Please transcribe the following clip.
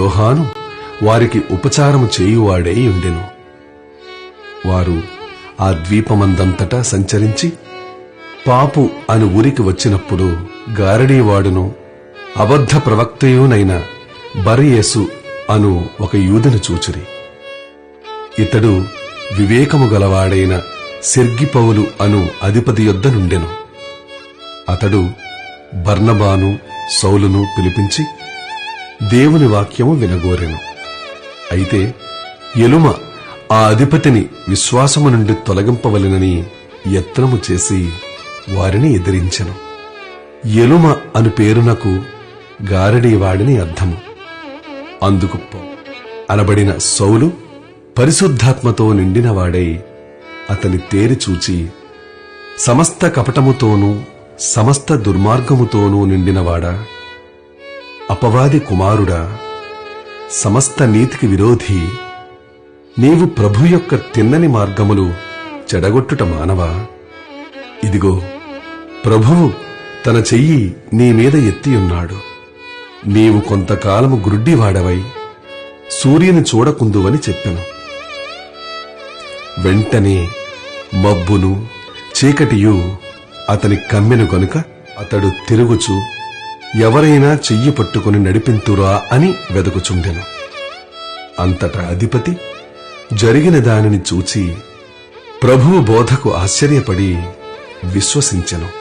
యోహాను వారికి ఉపచారము చేయువాడై ఉండెను. వారు ఆ ద్వీపమందంతటా సంచరించి పాపు అని ఊరికి వచ్చినప్పుడు గారడీవాడును అబద్ధ ప్రవక్తయునైన బరియేసు అను ఒక యూదును చూచిరి. ఇతడు వివేకము గలవాడైన సిర్గిపౌలు అను అధిపతి యొద్ద నుండెను అతడు బర్నబాను సౌలును పిలిపించి దేవుని వాక్యము వినగోరెను. అయితే ఎలుమ ఆ అధిపతిని విశ్వాసము నుండి తొలగింపవలెనని యత్నము చేసి వారిని ఎదిరించెను. ఎలుమ అను పేరునకు గారడీవాడిని అర్థము. అందుకు అనబడిన సౌలు పరిశుద్ధాత్మతో నిండినవాడై అతని తేరి చూచి సమస్త కపటముతోనూ సమస్త దుర్మార్గముతోనూ నిండినవాడా? అపవాది కుమారుడా సమస్త నీతికి విరోధి నీవు ప్రభు యొక్క తిన్నని మార్గములు చెడగొట్టుట మానవా? ఇదిగో ప్రభువు తన చెయ్యి నీ మీద ఎత్తియున్నాడు. నీవు కొంతకాలము గుడ్డివాడవై సూర్యుని చూడకుందువని చెప్పెను. వెంటనే మబ్బును చీకటియు అతని కమ్మెను గనుక అతడు తిరుగుచు ఎవరైనా చెయ్యి పట్టుకుని నడిపింతురా అని వెదకుచుండెను. అంతటా అధిపతి జరిగిన దానిని చూచి ప్రభువు బోధకు ఆశ్చర్యపడి విశ్వసించెను.